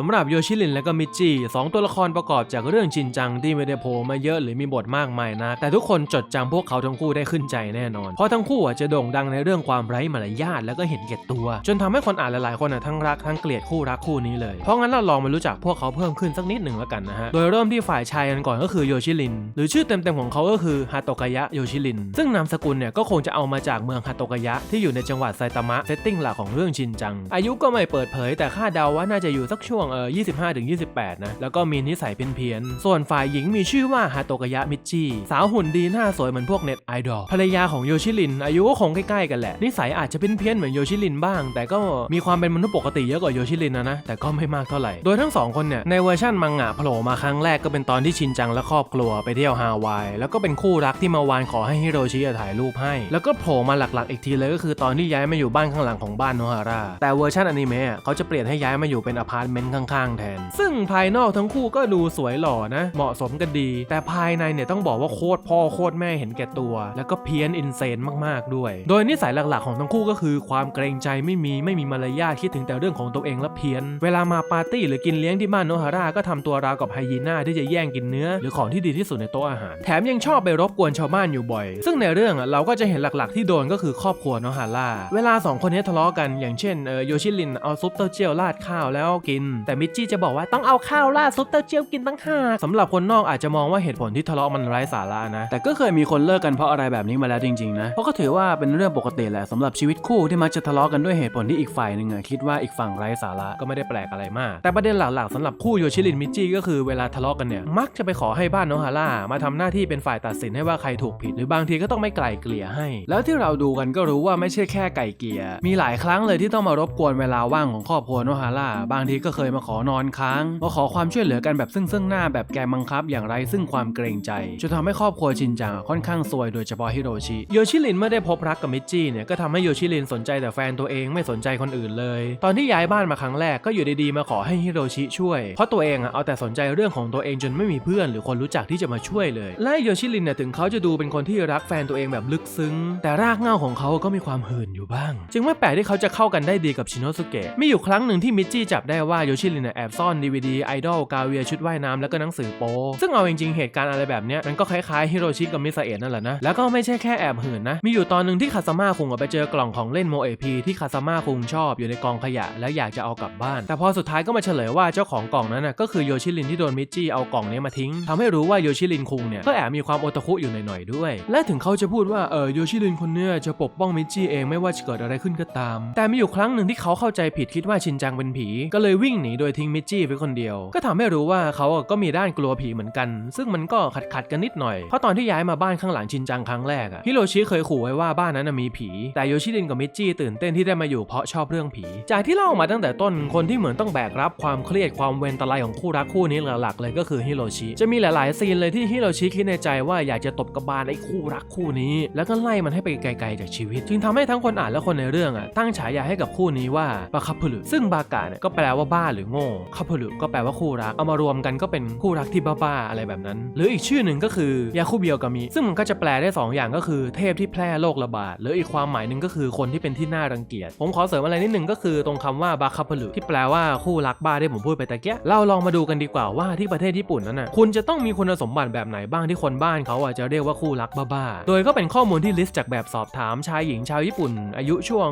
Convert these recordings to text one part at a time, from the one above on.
สำหรับโยชิรินและก็มิจิสองตัวละครประกอบจากเรื่องชินจังที่ไม่ได้โผล่มาเยอะหรือมีบทมากมายนะ แต่ทุกคนจดจำพวกเขาทั้งคู่ได้ขึ้นใจแน่นอน เพราะทั้งคู่จะโด่งดังในเรื่องความไร้มารยาทแล้วก็เห็นแก่ตัว จนทำให้คนอ่านหลายๆคนทั้งรักทั้งเกลียดคู่รักคู่นี้เลย เพราะงั้นเราลองมารู้จักพวกเขาเพิ่มขึ้นสักนิดหนึ่งแล้วกันนะฮะ โดยเริ่มที่ฝ่ายชายกันก่อนก็คือโยชิริน หรือชื่อเต็มๆของเขาก็คือฮาโตกายะโยชิริน ซึ่งนามสกุลเนี่ยก็คงจะเอามาจากเมืองฮาโตกายะที่อยู่ในจังหวัดไซตามะเซตติ้งหลักของเรื่องชินจัง อายุก็ไม่เปิดเผยแต่คาดเดาว่าน่าจะอยู่สักช่วงเออ25ถึง28 นะ แล้วก็มีนิสัยเพี้ยนๆ ส่วนฝ่ายหญิงมีชื่อว่าฮาโตกายะมิจิสาวหุ่นดีหน้าสวยเหมือนพวกเน็ตไอดอลภรรยาของโยชิริน อายุก็คงใกล้ๆกันแหละ นิสัยอาจจะเพี้ยนๆเหมือนโยชิรินบ้าง แต่ก็มีความเป็นมนุษย์ปกติเยอะกว่าโยชิรินนะนะ แต่ก็ไม่มากเท่าไหร่ โดยทั้งสองคนเนี่ยในเวอร์ชั่นมังงะโผล่มาครั้งแรกก็เป็นตอนที่ชินจังและครอบครัวไปเที่ยวฮาวาย แล้วก็เป็นคู่รักที่มาวานขอให้ฮิโรชิถ่ายรูปให้ แล้วก็โผล่มาหลักๆ อีกทีเลยก็คือตอนที่ย้ายมาอยู่บ้านข้างหลังของบ้านโนฮาร่าแต่เวอร์ชันอนิเมะอะเขาจะเปลี่ยนให้ย้ายมาอยู่เป็นอพาร์ตเมนต์ข้างๆแทน ซึ่งภายนอกทั้งคู่ก็ดูสวยหล่อนะ เหมาะสมกันดี แต่ภายในเนี่ยต้องบอกว่าโคตรพ่อโคตรแม่เห็นแก่ตัว แล้วก็เพี้ยนอินเซนมากๆด้วย โดยนิสัยหลักๆของทั้งคู่ก็คือ ความเกรงใจไม่มีไม่มีมารยาทคิดถึงแต่เรื่องของตัวเองและเพี้ยน เวลามาปาร์ตี้หรือกินเลี้ยงที่บ้านโนฮาร่าก็ทำตัวราวกับไฮยีน่าที่จะแย่งกินเนื้อ หรือของที่ดีที่สุดในโต๊ะอาหาร แถมยังชอบไปรบกวนชาวบ้านอยู่บ่อย ซึ่งในเรื่องเราก็จะเห็นหลักๆ ที่โดนก็คือครอบครัวโนฮาร่าเวลาสองคนนี้ทะเลาะกันอย่างเช่นเออโยชิรินเอาซุปเต้าเจี้ยวราดข้าวแล้วกินแต่มิจจี้จะบอกว่าต้องเอาข้าวราดซุปเต้าเจี้ยวกินตั้งห้าสำหรับคนนอกอาจจะมองว่าเหตุผลที่ทะเลาะมันไร้สาระนะ แต่ก็เคยมีคนเลิกกันเพราะอะไรแบบนี้มาแล้วจริงๆนะเพราะก็ถือว่าเป็นเรื่องปกติแหละสำหรับชีวิตคู่ที่มักจะทะเลาะกันด้วยเหตุผลที่อีกฝ่ายหนึ่งอะคิดว่าอีกฝั่งไร้สาระก็ไม่ได้แปลกอะไรมาก แต่ประเด็นหลักๆสำหรับคู่โยชิรินมิจจี้ก็คือเวลาทะเลาะกันเนี่ยมักจะไปขอให้บ้านโนฮาร่ามาทำหน้าที่เป็นฝ่ายตัดสินให้ว่าใครถูกผิด หรือบางทีก็ต้องไม่ไกล่เกลี่ยให้ แล้วที่เราดูกันก็รู้ว่าไม่ใช่แค่ไก่เกลี่ยมีหลายครั้งเลยที่ต้องมารบกวนเวลาว่างของครอบครัวโนฮาร่าบางทีก็เคยมาขอนอนค้าง มาขอความช่วยเหลือกันแบบซึ่งซึ่งหน้าแบบแกมังคับ อย่างไรซึ่งความเกรงใจจนทำให้ครอบครัวชินจังค่อนข้างซวยโดยเฉพาะฮิโรชิโยชิรินเมื่อได้พบรักกับมิจจี้เนี่ยก็ทำให้โยชิรินสนใจแต่แฟนตัวเองไม่สนใจคนอื่นเลย ตอนที่ย้ายบ้านมาครั้งแรกก็อยู่ดีๆมาขอให้ฮิโรชิช่วย เพราะตัวเองอะเอาแต่สนใจเรื่องของตัวเองจนไม่มีเพื่อน หรือคนรู้จักที่จะมาช่วยเลย และโยชิรินเนี่ยถึงเขาจะดูเป็นคนที่รักแฟนตัวเองแบบลึกซึ้ง แต่รากเหง้าของเขาก็มีความหื่นอยู่บ้าง จึงไม่แปลกที่เขาจะเข้ากันได้ดีกับชินโนสุเกะมีอยู่ครั้งหนึ่งที่มิจจี้จับได้ว่าโยชิรินเนี่ยแอบซ่อนดีวดีไอดอลกาเวียชุดว่ายน้ำแล้วก็หนังสือโป๊ซึ่งเอาจริงๆเหตุการณ์อะไรแบบเนี้ยมันก็คล้ายๆฮิโรชิกับมิซาเอะนั่นแหละนะ แล้วก็ไม่ใช่แค่แอบหื่นนะ มีอยู่ตอนหนึ่งที่คาซาม่าคุงไปเจอกล่องของเล่นโมเอพีที่คาซาม่าคุงชอบอยู่ในกองขยะแล้วอยากจะเอากลับบ้าน แต่พอสุดท้ายก็มาเฉลยว่าเจ้าของกล่องนั้นน่ะก็คือโยชิรินที่โดนมิจจี้เอากล่องนี้มาทิ้งทำให้รู้ว่าโยชิรินคุงเนี่ยก็แอบมีความโอตาคุอยู่หน่อยๆด้วย และถึงเขาจะพูดว่าเออโยชิรินคนเนี้ยจะปกป้องมิจจี้เองไม่ว่าจะเกิดอะไรขึ้นก็ตาม แต่มีอยู่ครั้งหนึ่งที่เขาเข้าใจผิดคิดว่าชินจังเป็นผีก็เลยวิ่งหนีโดยทิ้งมิจจี้ไว้คนเดียว ก็ทำให้รู้ว่าเขาก็มีด้านกลัวผีเหมือนกัน ซึ่งมันก็ขัดขัดกันนิดหน่อย เพราะตอนที่ย้ายมาบ้านข้างหลังชินจังครั้งแรกอะฮิโรชิเคยขู่ไว้ว่าบ้านนั้นมีผี แต่โยชิรินกับมิจจี้ตื่นเต้นที่ได้มาอยู่เพราะชอบเรื่องผี จากที่เล่ามาตั้งแต่ต้นคนที่เหมือนต้องแบกรับความเครียดความเวรตรายของคู่รักคู่นี้หลักๆเลยก็คือฮิโรชิจะมีหลายๆซีนเลยที่ฮิโรชิคิดในใจว่าอยากจะตบกระบาลไอ้คู่รักคู่นี้ แล้วก็ไล่มันให้ไปไกลๆจากชีวิต จึงทำให้ทั้งคนอ่านและคนในเรื่องอะตั้งฉายาให้กับคู่นี้ว่าบาคาพลุซึ่งบากาเนี่ยก็แปลว่าบ้าหรือโง่คาพลุก็แปลว่าคู่รัก เอามารวมกันก็เป็นคู่รักที่บ้าๆอะไรแบบนั้น หรืออีกชื่อหนึ่งก็คือยาคุเบียวกามิ ซึ่งมันก็จะแปลได้สองอย่างก็คือเทพที่แพร่โรคระบาด หรืออีกความหมายหนึ่งก็คือคนที่เป็นที่น่ารังเกียจ ผมขอเสริมอะไรนิดนึงก็คือตรงคำว่าบาคาพลุที่แปลว่าคู่รักบ้าที่ผมพูดไปตะเกียเราลองมาดูกันดีกว่าว่าที่ประเทศญี่ปุ่นนั้นน่ะคุณจะต้องมีคุณสมบัติแบบไหนบ้างที่คนบ้านเขาอะจะเรียกว่าคู่รักบ้าๆ โดยก็เป็นข้อมูลที่ลิสต์จากแบบสอบถามชายหญิงชาวญี่ปุ่น อายุช่วง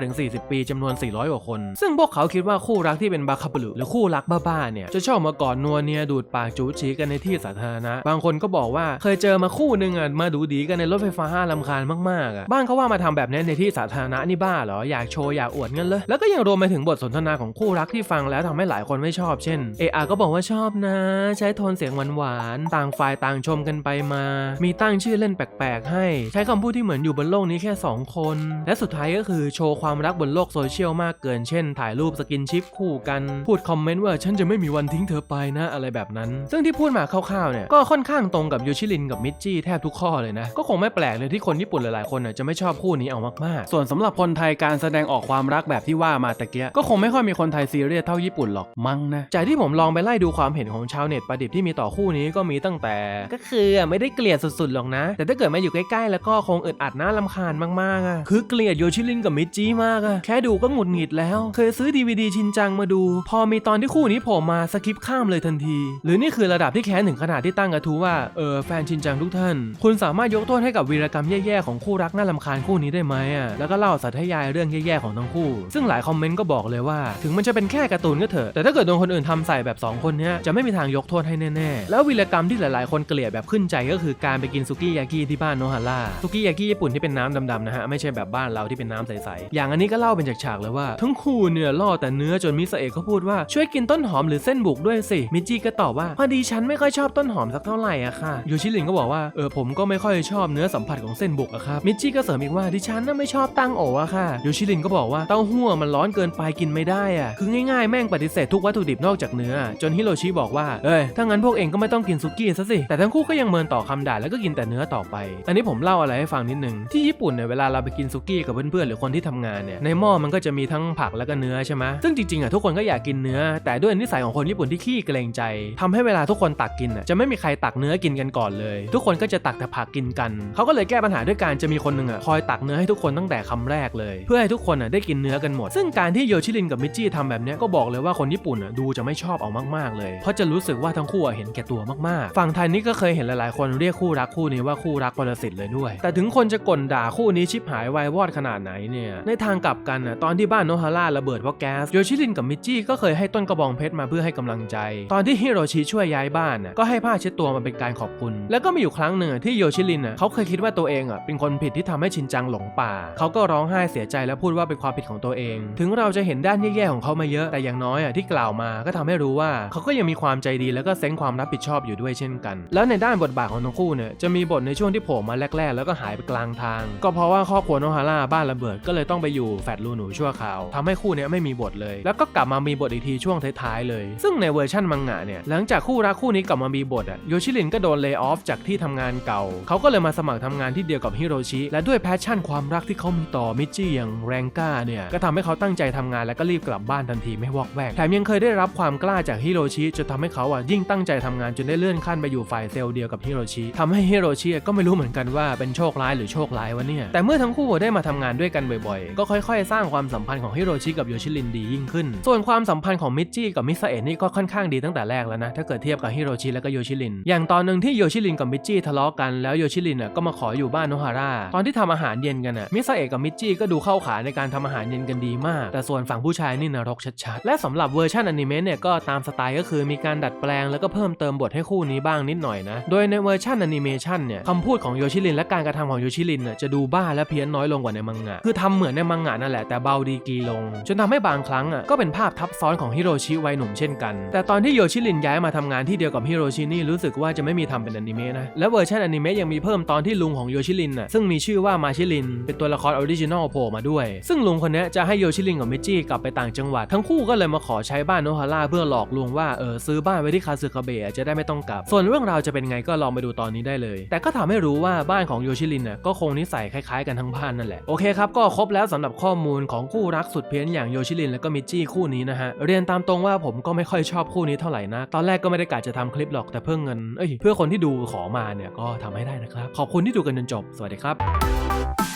25-40 ปีจำนวน 400กว่าคน ซึ่งพวกเขาคิดว่าคู่รักที่เป็นบาคาบลุหรือคู่รักบ้าๆเนี่ยจะชอบมากอดนัวเนียดูดปากจูจีกันในที่สาธารณะ บางคนก็บอกว่าเคยเจอมาคู่หนึ่งอะมาดูดีกันในรถไฟฟ้าห้าลำคาญมากๆอะบ้านเขาว่ามาทำแบบนี้ในที่สาธารณะนี่บ้าเหรออยากโชว์อยากอวดเงินเลยแล้วก็ยังรวมไปถึงบทสนทนาของคู่รักที่ฟังแล้วทำให้หลายคนไม่ชอบเช่นเออาก็บอกว่าชอบนะ ใช้โทนเสียงหวานๆต่างฝ่ายต่างชมกันไปมา มีตั้งชื่อเล่นแปลกๆ ให้ ใช้คำพูดที่เหมือนอยู่บนโลกนี้แค่ 2 คน และสุดท้ายก็คือโชว์ความรักบนโลกโซเชียลมากเกินเช่น ถ่ายรูปสกินชิปคู่กันพูดคอมเมนต์ว่าฉันจะไม่มีวันทิ้งเธอไปนะอะไรแบบนั้น ซึ่งที่พูดมาคร่าวๆเนี่ยก็ค่อนข้างตรงกับยูชิรินกับมิจจี้แทบทุกข้อเลยนะ ก็คงไม่แปลกเลยที่คนญี่ปุ่นหลายๆคนน่ะจะไม่ชอบคู่นี้เอามากๆ ส่วนสำหรับคนไทยการแสดงออกความรักแบบที่ว่ามาตะเกียก็คงไม่ค่อยมีคนไทยซีเรียสเท่าญี่ปุ่นหรอกมั้งนะจากที่ผมลองไปไล่ดูความเห็นของชาวเน็ตประดิบที่มีต่อคู่นี้ก็มีตั้งแต่ ก็คือไม่ได้เกลียดสุดๆหรอกนะ แต่ถ้าเกิดมาอยู่ใกล้ๆแล้วก็คงอึดอัดน่าลำคาญมากๆอะคือเกลียดโยชิรินกับมิจจี้มากอะแค่ดูก็หงุดหงิดแล้ว เคยซื้อดีวดีชินจังมาดูพอมีตอนที่คู่นี้โผล่มาสกิปข้ามเลยทันที หรือนี่คือระดับที่แค้นถึงขนาดที่ตั้งกระทู้ว่า เออแฟนชินจังทุกท่าน คุณสามารถยกโทษให้กับวีรกรรมแย่ๆของคู่รักน่าลำคาญคู่นี้ได้ไหมอะแล้วก็เล่าสัตยายเรื่องแย่ๆของทั้งคู่ ซึ่งหลายคอมเมนต์ก็บอกเลยว่า ถึงมันจะเป็นแค่การ์ตูนก็เถอะแต่ถ้าเกิดโดนคนอื่นทำใส่แบบสองคนเนี้ยจะไม่มีทางยกโทษให้แน่ๆแล้ววีรกรรมที่หลายๆ คนเกลียดแบบขึ้นใจก็คือการไปกินซุกี้ยากิที่บ้านโนฮาร่าซุกี้ยากิญี่ปุ่นที่เป็นน้ำดำๆนะฮะไม่ใช่แบบบ้านเราที่เป็นน้ำใสๆอย่างอันนี้ก็เล่าเป็นฉากๆเลยว่า ทั้งคู่เนี่ยล่อแต่เนื้อจนมิสเอะเขาพูดว่าช่วยกินต้นหอมหรือเส้นบุกด้วยสิ มิจิก็ตอบว่าพอดีฉันไม่ค่อยชอบต้นหอมสักเท่าไหร่อะค่ะ โยชิรินก็บอกว่าเออผมก็ไม่ค่อยชอบเนื้อสัมผัสของเส้นบุกอะครับมิจิก็เสริมอีกว่าดิฉันน่ะไม่ชอบตั้งโออะค่ะ โยชิรินก็บอกว่าเต้าหู้มันร้อนเกินไปกินไม่ได้อะคือง่ายๆแม่งปฏิเสธทุกวัตถุดิบนอกจากเนื้อ จนฮิโรชิบอกว่าเอ้ยถ้างั้นพวกเองก็ไม่ต้องกินซุกี้ซะสิแต่ทั้งคู่ก็ยังเมินต่อคำด่าแล้วก็กินแต่เนื้อต่อไป อันนี้ผมเล่าอะไรให้ฟังนิดนึงที่ญี่ปุ่นเนี่ยเวลาเราไปกินซุกี้กับเพื่อนๆหรือคนที่ทำงานเนี่ยในหม้อมันก็จะมีทั้งผักแล้วก็เนื้อใช่ไหมซึ่งจริงๆอะทุกคนก็อยากกินเนื้อ แต่ด้วยนิสัยของคนญี่ปุ่นที่ขี้เกรงใจทำให้เวลาทุกคนตักกินอะจะไม่มีใครตักเนื้อกินกันก่อนเลย ทุกคนก็จะตักแต่ผักกินกัน เขาก็เลยแก้ปัญหาด้วยการจะมีคนหนึ่งอะคอยตักเนื้อให้ทุกคนตั้งแต่คำแรกเลย เพื่อให้ทุกคนอะได้กินเนื้อกันหมด ซึ่งการที่โยชิรินกับมิจิทำแบบนี้ก็บอกเลยว่าคนญี่ปุ่นอะดูจะไม่ชอบเอามากๆเลย เพราะจะรู้สึกว่าทั้งคู่อะเห็นแก่ตัวมากๆ ฝั่งไทยนี่ก็เคยเห็นหลายๆ คนเรียกคู่รักคู่นี้ว่าคู่รักปรสิตเลยด้วย แต่ถึงคนจะก่นด่าคู่นี้ชิบหายวายวอดขนาดไหนเนี่ยในทางกลับกันอะตอนที่บ้านโนฮาร่าระเบิดเพราะแก๊สโยชิรินกับมิจิก็เคยให้ต้นกระบองเพชรมาเพื่อให้กำลังใจ ตอนที่ฮิโรชิช่วยย้ายบ้านก็ให้ผ้าเช็ดตัวมาเป็นการขอบคุณ แล้วก็มีอยู่ครั้งหนึ่งที่โยชิรินเขาเคยคิดว่าตัวเองเป็นคนผิดที่ทำให้ชินจังหลงป่า เขาก็ร้องไห้เสียใจและพูดว่าเป็นความผิดของตัวเอง ถึงเราจะเห็นด้านแย่ๆของเขามาเยอะแต่อย่างน้อยที่กล่าวมาก็ทำให้รู้ว่า เขาก็ยังมีความใจดีแล้วก็เซนส์ความรับผิดชอบอยู่ด้วยเช่นกัน แล้วในด้านบทบาทของทั้งคู่เนี่ยจะมีบทในช่วงที่โผล่มาแรก ๆ แล้วก็หายไปกลางทาง ก็เพราะว่าครอบครัวโนฮาร่าบ้านระเบิดก็เลยต้องไปอยู่แฟดลูหนูชั่วคราวทำให้คู่เนี้ยไม่มีบทเลย แล้วก็กลับมามีบทอีกทีช่วงท้ายๆเลย ซึ่งในเวอร์ชั่นมังงะเนี่ยหลังจากคู่รักคู่นี้กลับมามีบทอะโยชิรินก็โดนเล y o ออฟจากที่ทำงานเก่า เขาก็เลยมาสมัครทำงานที่เดียวกับฮิโรชิและด้วยแพชชั่นความรักที่เขามีต่อมิจิอย่างแรงก้าเนี่ยก็ทำให้เขาตั้งใจทำงานและก็รีบกลับบ้านทันทีไม่วอกแวกแถมยังเคยได้รับความกล้าจากฮิโรชิจนทำให้เขาอะยิ่งตั้งใจทำงานจนได้เลื่อนขั้นไปอยู่ฝ่ายเซลล์เดียวกับฮิโรชิทำให้ฮิโรชิก็ไม่รู้เหมือนกันว่าเป็นโชคร้ายหรือโชคร้ายวะเนี่ยแต่เมื่อทั้งคู่ได้มาทำงานด้วยกันบ่อยๆ ก็ค่อย ๆ สร้างความสัมพันธ์ของฮิโรชิกับโยชิรินดียิ่งขึ้น ส่วนความสัมพันธ์ของมิจิกับมิซาเอะนี่ก็ค่อนข้างดีตั้งแต่แรกแล้วนะ ถ้าเกิดเทียบกับฮิโรชิและก็โยชิริน อย่างตอนหนึ่งที่โยชิรินกับมิจิทะเลาะกันแล้วโยชิรินอะก็มาขออยู่บ้านโนฮาร่าตอนที่ทำอาหารเย็นกันอะมิซาเอะกับมิจิก็ดูเข้าขาในการทำอาหารเย็นกันดีมาก แต่ส่วนฝั่งผู้ชายนี่นรกชัดๆและสำหรับเวอร์ชันอนิเมะเนี่ยก็ตามสไตล์ก็คือมีการดัดแปลงแล้วก็เพิ่มเติมบทให้คู่นี้บ้างนิดหน่อยนะโดยในเวอร์ชันอนิเมชันเนี่ยคำพูดของโยชิรินและการกระทำของโยชิรินจะดูบ้าและเพี้ยนน้อยลงกว่าในมังงะคือทำเหมือนในมังงะนั่นแหละแต่เบาดีกีลง จนทำให้บางครั้งอะก็เป็นภาพทับซ้อนของฮิโรชิวัยหนุ่มเช่นกัน แต่ตอนที่โยชิรินย้ายมาทำงานที่เดียวกับฮิโรชินี่รู้สึกว่าจะไม่มีทำเป็นอนิเมะนะ และเวอร์ชันอนิเมะยังมีเพิ่มตอนที่ลุงของโยชิรินน่ะซึ่งมีชื่อว่ามาชิริน เป็นตัวละครออริจินอลโผล่มาด้วย ซึ่งลุงคนนี้จะให้โยชิรินกับมิจิกลับไปต่างจังหวัด ทั้งคู่ก็เลยมาขอใช้บ้านโนฮาร่าเพื่อหลอกลวงว่าเออซื้อบ้านไว้ที่คาซึคาเบะจะได้ไม่ต้องกลับ ส่วนเรื่องราวจะเป็นไงก็ลองไปดูตอนนี้ได้เลย แต่ก็ทำให้รู้ว่าบ้านของโยชิรินน่ะก็คงนิสัยคล้ายๆ กันทั้งบ้านนั่นแหละโอเคครับก็ครบแล้วสำหรับข้อมูลของคู่รักสุดเพี้ยนอย่างโยชิรินและก็มิจิคู่นี้นะฮะเรียนตามตรงว่าผมก็ไม่ค่อยชอบคู่นี้เท่าไหร่นะตอนแรกก็ไม่ได้กะจะทำคลิปหรอกแต่เพื่อเงินเอ้ยเพื่อคนที่ดูขอมาเนี่ยก็ทำให้ได้นะครับ ขอบคุณที่ดูกันจนจบ สวัสดีครับ